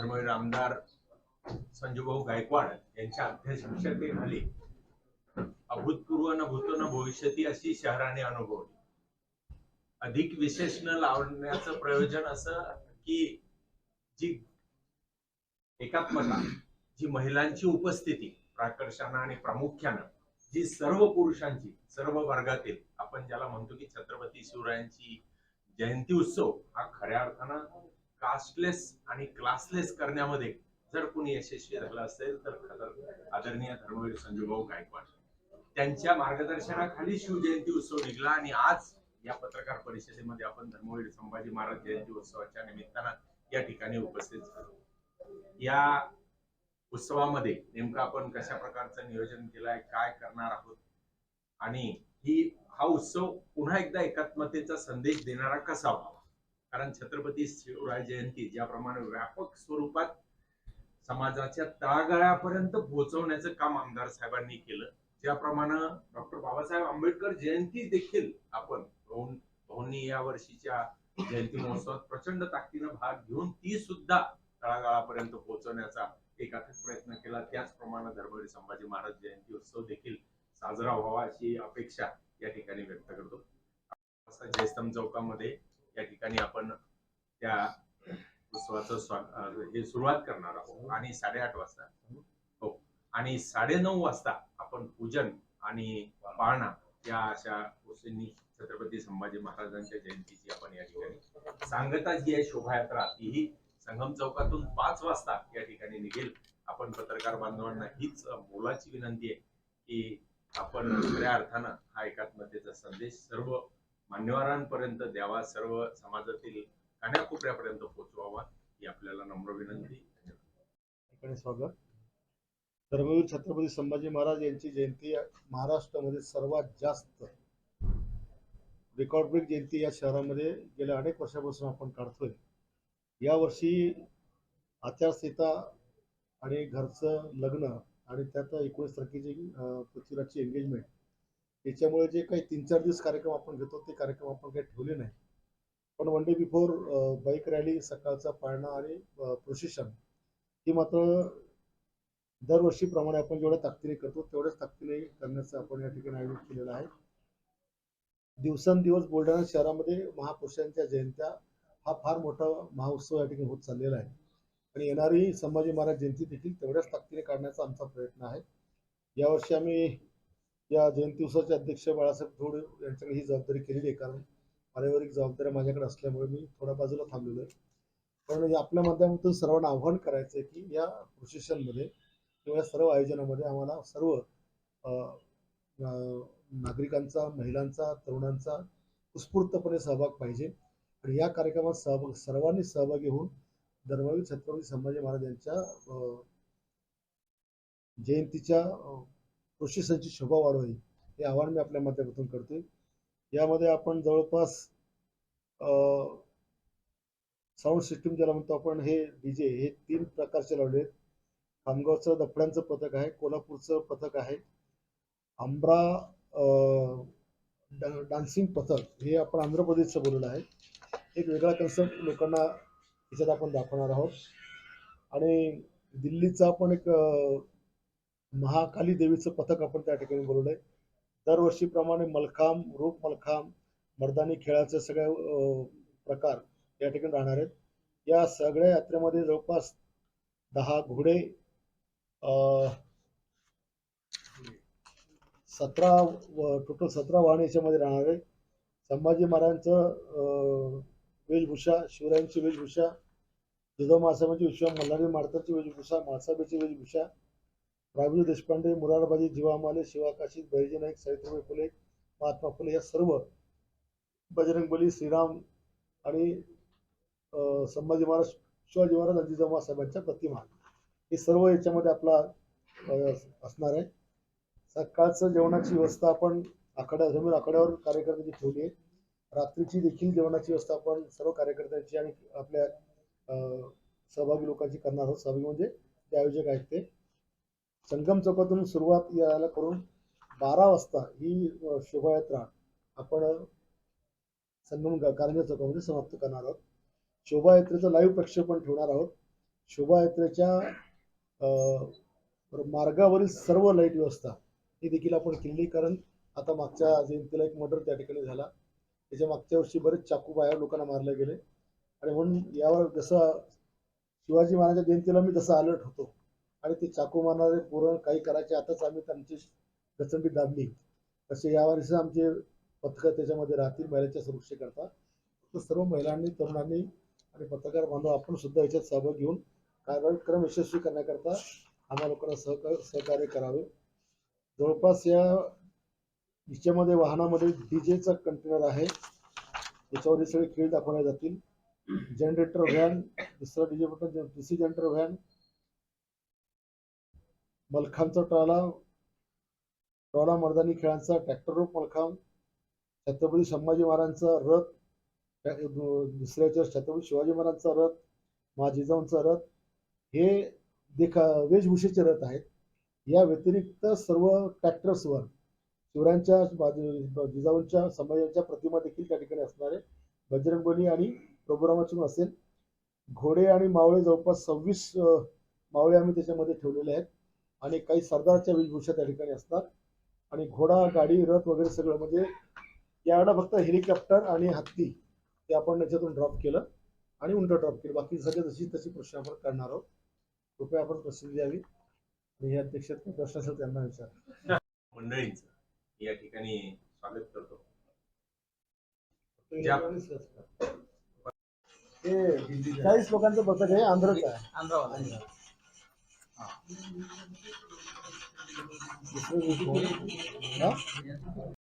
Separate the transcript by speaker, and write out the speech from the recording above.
Speaker 1: धर्मवीर आमदार संजूभाऊ गायकवाड यांच्या अध्यक्षतेखाली अभूतपूर्व न भूतो न भविष्यती अशी शहराने अनुभवली. अधिक विशेष न लावण्याचं प्रयोजन असं की जी एकात्मता जी महिलांची उपस्थिती प्राकर्षानं आणि प्रामुख्यानं जी सर्व पुरुषांची सर्व वर्गातील आपण ज्याला म्हणतो की छत्रपती शिवरायांची जयंती उत्सव हा खऱ्या अर्थानं कास्टलेस आणि क्लासलेस करण्यामध्ये जर कोणी यशस्वी झालं असेल तर खरं आदरणीय धर्मवीर संजूभाऊ गायकवाड त्यांच्या मार्गदर्शनाखाली शिवजयंती उत्सव निघला आणि आज या पत्रकार परिषदेमध्ये आपण धर्मवीर संभाजी महाराज जयंती उत्सवाच्या निमित्तानं या ठिकाणी उपस्थित झालो. या उत्सवामध्ये नेमकं आपण कशा प्रकारचं नियोजन केलंय काय करणार आहोत? आणि ही हा उत्सव पुन्हा एकदा एकात्मतेचा संदेश देणारा कसा व्हावा? कारण छत्रपती शिवराय जयंती ज्याप्रमाणे व्यापक स्वरूपात समाजाच्या तळागाळापर्यंत पोहोचवण्याचं काम आमदार साहेबांनी केलं. ज्याप्रमाणे डॉक्टर बाबासाहेब आंबेडकर जयंती देखील आपण भाऊंनी या वर्षीच्या जयंती महोत्सवात प्रचंड ताकदीनं भाग घेऊन ती सुद्धा तळागाळापर्यंत पोहोचवण्याचा एक अथक प्रयत्न केला. त्याचप्रमाणे धर्मवीर संभाजी महाराज जयंती उत्सव देखील साजरा व्हावा अशी अपेक्षा या ठिकाणी व्यक्त करतो. असा जयस्तंभ चौकामध्ये या ठिकाणी आपण त्या उत्सवाचं हे सुरुवात करणार आहोत. आणि साडेआठ वाजता. हो. आणि साडेनऊ वाजता आपण पूजन आणि पाळणा या अशा गोष्टींनी छत्रपती संभाजी महाराजांच्या जयंतीची आपण या ठिकाणी सांगता जी आहे शोभायात्रा तीही संगम चौकातून पाच वाजता या ठिकाणी निघेल. आपण पत्रकार बांधवांना हीच मोलाची विनंती आहे की आपण खऱ्या अर्थानं हा एकात्मतेचा संदेश सर्व मान्यवरांपर्यंत द्यावा सर्व समाजातील कान्याकोपऱ्यापर्यंत पोहोचवावा ही आपल्याला नम्र विनंती.
Speaker 2: स्वागत. धर्मवीर छत्रपती संभाजी महाराज यांची जयंती महाराष्ट्रामध्ये सर्वात जास्त रेकॉर्ड ब्रेक जयंती या शहरामध्ये गेल्या अनेक वर्षापासून आपण काढतोय. यावर्षी आचारसंहिता आणि घरचं लग्न आणि त्यात एकोणीस तारखेची पृथ्वीराजची एंगेजमेंट त्याच्यामुळे जे काही तीन चार दिवस कार्यक्रम आपण घेतो ते कार्यक्रम आपण काही ठेवले नाही. पण one day before bike rally सकाळचा पाळणा आणि प्रोसेशन ही मात्र दरवर्षीप्रमाणे आपण जेवढ्या ताकदीने करतो तेवढ्याच ताकदीने करण्याचं आपण या ठिकाणी आयोजित केलेलं आहे. दिवसेंदिवस बुलढाणा शहरामध्ये महापुरुषांच्या जयंत्या हा फार मोठा महोत्सव या ठिकाणी होत चाललेला आहे. आणि येणारी संभाजी महाराज जयंती देखील तेवढ्याच ताकदीने काढण्याचा आमचा प्रयत्न आहे. यावर्षी आम्ही या जयंती उत्सवाचे अध्यक्ष बाळासाहेब थोड यांच्याकडे ही जबाबदारी केलेली आहे. कारण पारिवारिक जबाबदाऱ्या माझ्याकडे असल्यामुळे मी थोड्या बाजूला थांबलेलो आहे. पण आपल्या माध्यमातून सर्वांना आव्हान करायचं आहे की या प्रोसेशनमध्ये किंवा या सर्व आयोजनामध्ये आम्हाला सर्व नागरिकांचा महिलांचा तरुणांचा उत्स्फूर्तपणे सहभाग पाहिजे. आणि या कार्यक्रमात सहभाग सर्वांनी सहभागी होऊन धर्मवीर छत्रपती संभाजी महाराज यांच्या जयंतीच्या कृषी संची शोभा वाढवी हे आव्हान मी आपल्या माध्यमातून करतोय. यामध्ये आपण जवळपास साऊंड सिस्टीम ज्याला म्हणतो आपण हे डीजे हे तीन प्रकारचे लावले आहेत. खामगावचं दफड्यांचं पथक आहे कोल्हापूरचं पथक आहे. आंब्रा डान्सिंग पथक हे आपण आंध्र प्रदेशचं बोललेलं आहे. एक वेगळा कन्सेप्ट लोकांना याच्यात आपण दाखवणार आहोत. आणि दिल्लीचा आपण एक महाकाली देवीचं पथक आपण त्या ठिकाणी बोलवलंय. दरवर्षीप्रमाणे मलखांब रूप मलखांब मर्दानी खेळाचे सगळे प्रकार या ठिकाणी राहणार आहेत. या सगळ्या यात्रेमध्ये जवळपास दहा घोडे अं, सतरा टोटल सतरा वाहन याच्यामध्ये राहणार आहे संभाजी महाराजांचं अं, वेशभूषा शिवरायांची वेशभूषा जिजाऊ महासाहेबांची वेशभूषा मल्हारी मारताची वेशभूषा माळसाहेबांची वेशभूषा राजू देशपांडे मुरारबाजी जीवामाले शिवाकाशी बहिर्जी नाईक सावित्रीबाई फुले महात्मा फुले या सर्व बजरंगबली श्रीराम आणि संभाजी महाराज शिवाजी महाराज आणि जिजाऊ प्रतिमा. हे सर्व याच्यामध्ये आपला असणार आहे. सकाळचं जेवणाची व्यवस्था आपण आखाड्या जमीन आखाड्यावर कार्यकर्त्यांची ठेवली आहे. रात्रीची देखील जेवणाची व्यवस्था आपण सर्व कार्यकर्त्यांची आणि आपल्या सहभागी लोकांची करणार आहोत. सहभागी म्हणजे ते आयोजक आहेत ते. संगम चौकातून सुरुवात यायला करून बारा वाजता ही शोभायात्रा आपण संगम कारंजा चौकामध्ये समाप्त करणार आहोत. शोभायात्रेचं लाईव्ह प्रक्षेपण ठेवणार आहोत. शोभायात्रेच्या अं, मार्गावरील सर्व लाइट व्यवस्था ही देखील आपण केलेली कारण आता मागच्या जयंतीला एक मर्डर त्या ठिकाणी झाला. त्याच्या मागच्या वर्षी बरेच चाकू बाहेर लोकांना मारले गेले. आणि म्हणून यावर जसं शिवाजी महाराजांच्या जयंतीला मी जसं अलर्ट होतो. आणि ते चाकू मारणारे पुरण काही करायचे. आताच आम्ही त्यांची गचंडी दाबली. तसे यावर्षी आमचे पथकं त्याच्यामध्ये राहतील महिलांच्या सुरक्षेकरता तर सर्व महिलांनी तरुणांनी आणि पत्रकार बांधव आपण सुद्धा याच्यात सहभाग घेऊन कार्यक्रम यशस्वी करण्याकरता आम्हा लोकांना सहकार सहकार्य करावे. जवळपास या हिच्यामध्ये वाहनामध्ये डीजेचा कंटेनर आहे. त्याच्यावर हे सगळे खेळ दाखवले जातील. जनरेटर व्हॅन दुसरा DJ button DC generator van मलखांचा ट्राला ट्रॉला मर्दानी खेळांचा ट्रॅक्टर रोप मलखांब छत्रपती संभाजी महाराजांचा रथ दुसऱ्याच्या छत्रपती शिवाजी महाराजांचा रथ महाजिजाऊंचा रथ हे देखा वेशभूषेचे रथ आहेत. या व्यतिरिक्त सर्व ट्रॅक्टर्सवर शिवरायांच्या जिजाऊंच्या संभाजीच्या प्रतिमा देखील त्या ठिकाणी असणार आहे बजरंगबली आणि प्रभुरामाचून असेल. घोडे आणि मावळे जवळपास सव्वीस मावळे आम्ही त्याच्यामध्ये ठेवलेले आहेत. आणि काही सरदारच्या वेशभूषा त्या ठिकाणी असतात. आणि घोडा गाडी रथ वगैरे सगळं म्हणजे यावेळेला फक्त हेलिकॉप्टर आणि हत्ती ते आपण याच्यातून ड्रॉप केलं आणि उंट ड्रॉप केलं. बाकी सगळे जशी तशी प्रश्न आपण करणार आहोत. कृपया आपण प्रसिद्धी द्यावी. आणि हे अध्यक्ष प्रश्न असेल त्यांना विचार.
Speaker 1: मंडळींचं या ठिकाणी स्वागत करतो.
Speaker 2: ते चाळीस लोकांचं पथक आहे आंध्रचं आहे.
Speaker 3: आंध्रावाला
Speaker 2: Ah. Ah.